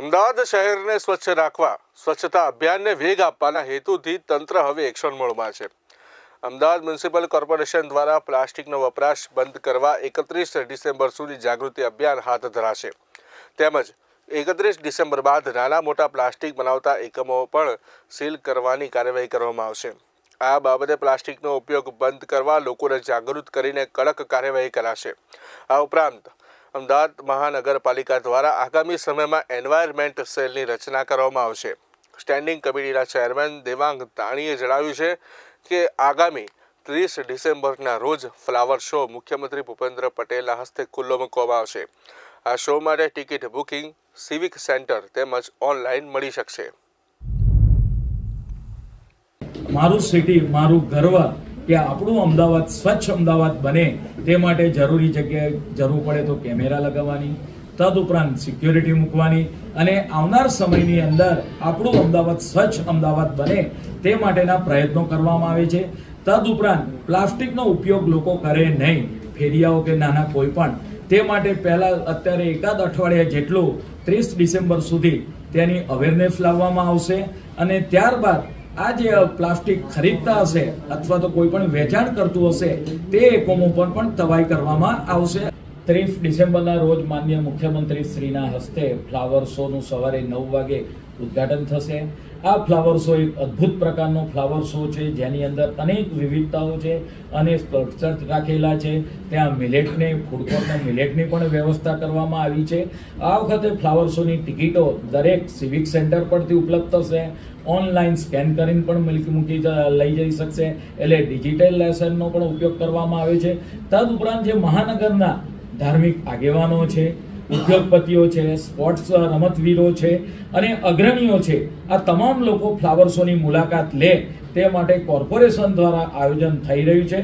અમદાવાદ શહેરને સ્વચ્છ રાખવા, સ્વચ્છતા અભિયાનને વેગ આપવાના હેતુથી તંત્ર હવે એક્શન મોડમાં છે. અમદાવાદ મ્યુનિસિપલ કોર્પોરેશન દ્વારા પ્લાસ્ટિકનો વપરાશ બંધ કરવા એકત્રીસ ડિસેમ્બર સુધી જાગૃતિ અભિયાન હાથ ધરાશે. તેમજ એકત્રીસ ડિસેમ્બર બાદ નાના મોટા પ્લાસ્ટિક બનાવતા એકમો પણ સીલ કરવાની કાર્યવાહી કરવામાં આવશે. આ બાબતે પ્લાસ્ટિકનો ઉપયોગ બંધ કરવા લોકોને જાગૃત કરીને કડક કાર્યવાહી કરાશે. આ ઉપરાંત અમદાવાદ મહાનગરપાલિકા દ્વારા આગામી સમયમાં એન્વાયરમેન્ટ સેલની રચના કરવામાં આવશે. સ્ટેન્ડિંગ કમિટીના ચેરમેન દેવાંગ તાણીએ જણાવ્યું છે કે આગામી ત્રીસ ડિસેમ્બરના રોજ ફ્લાવર શો મુખ્યમંત્રી ભૂપેન્દ્ર પટેલના હસ્તે ખુલ્લો મૂકવામાં આવશે. આ શો માટે ટિકિટ બુકિંગ, સિવિક સેન્ટર તેમજ ઓનલાઈન મળી શકશે. મારું સિટી, મારું ગર્વ કે આપણું અમદાવાદ, સ્વચ્છ અમદાવાદ બને તે માટે જરૂરી જગ્યાએ જરૂર પડે તો કેમેરા લગાવવાની, તદુપરાંત સિક્યોરિટી મૂકવાની અને આવનાર સમયની અંદર આપણું અમદાવાદ, સ્વચ્છ અમદાવાદ બને તે માટેના પ્રયત્નો કરવામાં આવે છે. તદુપરાંત પ્લાસ્ટિકનો ઉપયોગ લોકો કરે નહીં, ફેરિયાઓ કે નાના કોઈ પણ. તે માટે પહેલાં અત્યારે એકાદ અઠવાડિયા જેટલું ત્રીસ ડિસેમ્બર સુધી તેની અવેરનેસ લાવવામાં આવશે અને ત્યારબાદ આ જે પ્લાસ્ટિક ખરીદતા હશે અથવા તો કોઈ પણ વેચાણ કરતું હશે, તે એકમો પર પણ તવાઈ કરવામાં આવશે. ત્રીસ ડિસેમ્બરના રોજ માન્ય મુખ્યમંત્રી શ્રીના હસ્તે ફ્લાવર શોનું સવારે નવ વાગે ઉદ્ઘાટન થશે. આ ફ્લાવર શો એક અદ્ભુત પ્રકારનો ફ્લાવર શો છે, જેની અંદર અનેક વિવિધતાઓ છે અને સ્ટ્રક્ચર રાખેલા છે. ત્યાં મિલેટને ફૂડ કોર્ટને મિલેટની પણ વ્યવસ્થા કરવામાં આવી છે. આ વખતે ફ્લાવર શોની ટિકિટો દરેક સિવિક સેન્ટર પરથી ઉપલબ્ધ થશે. ઓનલાઈન સ્કેન કરીને પણ મિલકી મૂકી લઈ જઈ શકશે. એટલે ડિજિટલ લેસનનો પણ ઉપયોગ કરવામાં આવે છે. તદ ઉપરાંત જે મહાનગરના ધાર્મિક આગેવાનો છે, ઉદ્યોગપતિઓ છે સ્પોર્ટ્સ રમતવીરો છે અને અગ્રણીઓ છે. આ તમામ લોકો ફ્લાવર શોની મુલાકાત લે તે માટે કોર્પોરેશન દ્વારા આયોજન થઈ રહ્યું છે.